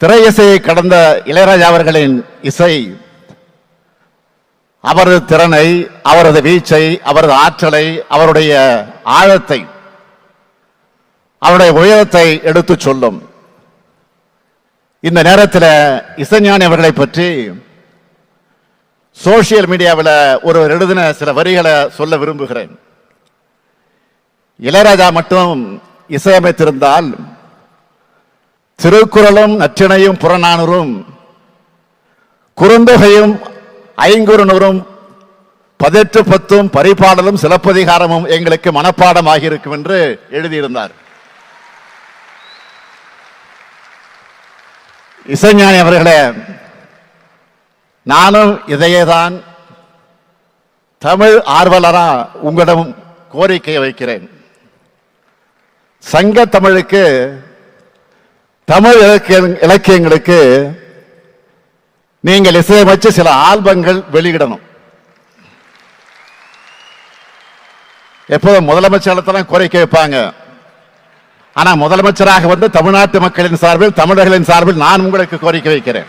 திரையிசையை கடந்த இளையராஜா அவர்களின் இசை அவரது திறனை அவரது வீச்சை அவரது ஆற்றலை அவருடைய ஆழத்தை அவருடைய உயரத்தை எடுத்துச் சொல்லும். இந்த நேரத்தில் இசைஞானி அவர்களை பற்றி சோசியல் மீடியாவில் ஒருவர் எழுதின சில வரிகளை சொல்ல விரும்புகிறேன். இளையராஜா மட்டும் இசையமைத்திருந்தால் திருக்குறளும் நற்றிணையும் புறநானூறும் குறுந்தொகையும் ஐங்குறுநூறும் பதினெட்டு பத்தும் பரிபாடலும் சிலப்பதிகாரமும் எங்களுக்கு மனப்பாடம் இருக்கும் என்று எழுதியிருந்தார். இசைஞானி அவர்களே நானும் இதையேதான் தமிழ் ஆர்வலரா உங்களிடம் கோரிக்கை வைக்கிறேன். சங்க தமிழுக்கு தமிழ் இலக்கிய இலக்கியங்களுக்கு நீங்கள் இசையமைச்சு சில ஆல்பங்கள் வெளியிடணும். எப்போதும் முதலமைச்சர் குறை வைப்பாங்க. ஆனா முதலமைச்சராக வந்து தமிழ்நாட்டு மக்களின் சார்பில் தமிழர்களின் சார்பில் நான் உங்களுக்கு கோரிக்கை வைக்கிறேன்.